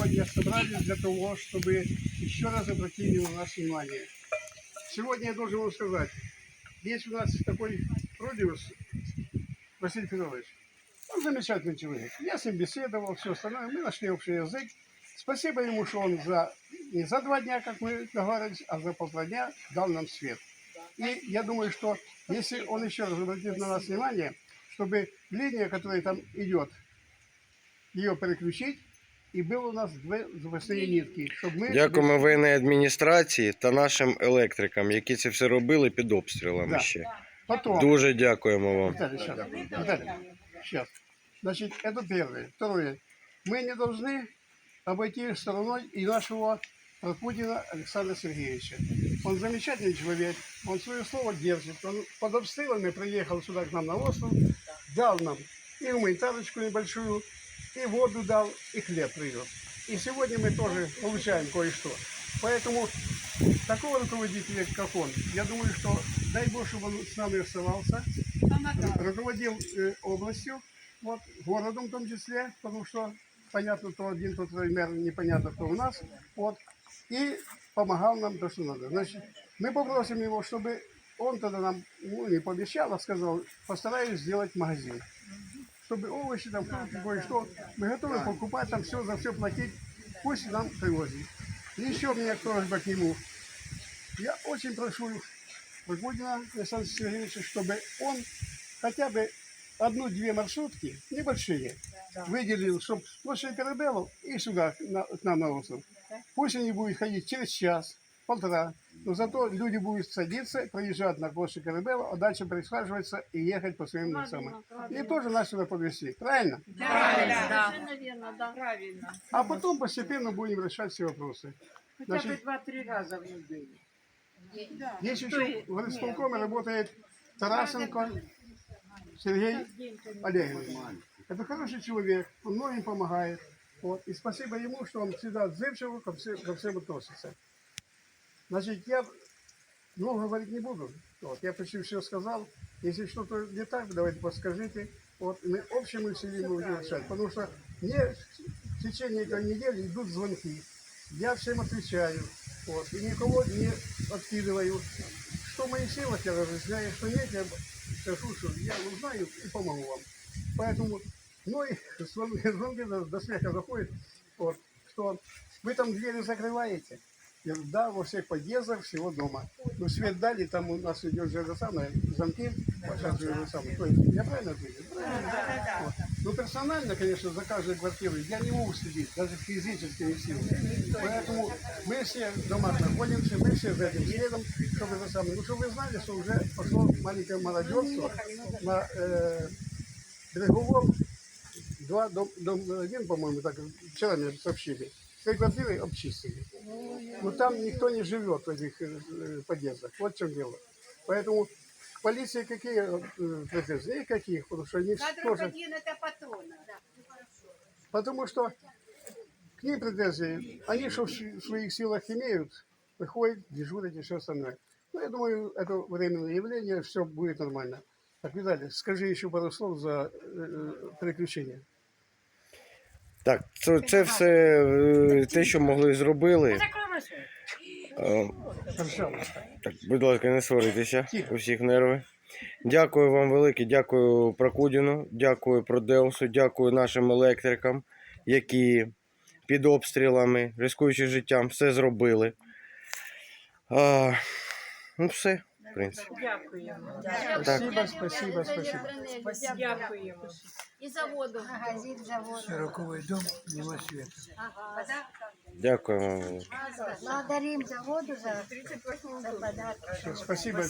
сегодня собрались для того, чтобы еще раз обратили на нас внимание. Сегодня я должен вам сказать, есть у нас такой Родиус Василий Федорович. Он замечательный человек. Я с ним беседовал, все остальное. Мы нашли общий язык. Спасибо ему, что он за не за два дня, как мы договорились, а за полтора дня дал нам свет. И я думаю, что если он еще раз обратит на нас внимание, чтобы линия, которая там идет, ее переключить, і було у нас дві запасні нитки, щоб ми... Дякуємо воєнній адміністрації та нашим електрикам, які це все робили під обстрілами Да. ще. Потом... Дуже дякуємо вам. Виталий, сейчас. Виталий, сейчас. Значит, это первое. Второе. Мы не должны обойти стороной и нашего Путина Александра Сергеевича. Он замечательный человек, он свое слово держит. Он под обстрелами приехал сюда к нам на остров, дал нам и гуманитарочку небольшую, и воду дал, и хлеб привез. И сегодня мы тоже получаем кое-что. Поэтому такого руководителя, как он, я думаю, что дай Бог, чтобы он с нами оставался, руководил э, областью, вот, городом в том числе, потому что понятно, то один, то второй мэр, непонятно, кто у нас, вот, и помогал нам то, что надо. Значит, мы попросим его, чтобы он тогда нам, ну, не пообещал, а сказал, постараюсь сделать магазин. Чтобы овощи, там, фрукты, кое-что, мы готовы покупать, там все, за все платить, пусть нам привозит. И еще у меня просьба к нему. Я очень прошу Путина Александра Сергеевича, чтобы он хотя бы одну-две маршрутки, небольшие, выделил, чтобы площади Карабелов и сюда, на, к нам на остров. Пусть они будут ходить через час, полтора, но зато люди будут садиться, проезжать на площадь Карабелов, а дальше присаживаться и ехать по своим самым. И тоже нас сюда подвезти, правильно? Правильно, да. Совершенно верно, да. Правильно. А потом постепенно будем решать все вопросы. Хотя бы Значит, два-три раза в неделю. Да. Здесь еще в горисполкоме работает Тарасенко Сергей Олегович. Это хороший человек, он многим помогает. Вот. И спасибо ему, что он всегда отзывчиво ко всем, ко всем относится. Значит, я много говорить не буду. Вот. Я почти все сказал. Если что-то не так, давайте подскажите. Вот. И мы общим усилием будем решать. Потому что мне в течение этой недели идут звонки. Я всем отвечаю. Вот. И никого не откидываю. Что в моих силах, я разъясняю, что нет, я скажу, что я узнаю и помогу вам. Поэтому, ну и звонки, звонки до, до смеха заходят, вот, что вы там двери закрываете. Я говорю, да, во всех подъездах всего дома. Ну, свет дали, там у нас идет же это самое, замки, сейчас же это самое. То есть, я правильно ответил? Правильно. Вот. Ну, персонально, конечно, за каждой квартирой я не могу следить, даже физически не силы. Поэтому мы все в домах находимся, мы все за этим следом, чтобы это самое. Ну, чтобы вы знали, что уже пошло маленькое молодежство на э, береговом два, дом, дом один, по-моему, так вчера мне сообщили. Три квартиры обчистили. Но там никто не живет в этих э, подъездах. Вот в чем дело. Поэтому к полиции какие э, претензии? Никаких, потому что они Кадров тоже... один это патрона. Потому что к ним претензии, они что в своих силах имеют, приходят, дежурят и все остальное. Ну, я думаю, это временное явление, все будет нормально. Так, Виталий, скажи еще пару слов за э, э, переключение. Так, це, це все е, те, що могли зробили. Так, будь ласка, не сваритися. Всіх нерви. Дякую вам велике, дякую Прокудіну, дякую Продеусу, дякую нашим електрикам, які під обстрілами, рискуючи життям, все зробили. А, ну, все, в принципі. Дякуємо. Так. Спасибо, спасибо, спасибо. Дякуємо. И заводу. Магазин, завод. Сороковой дом, нема света. Дякую вам велике. Благодарим заводу за, за подарок. Спасибо.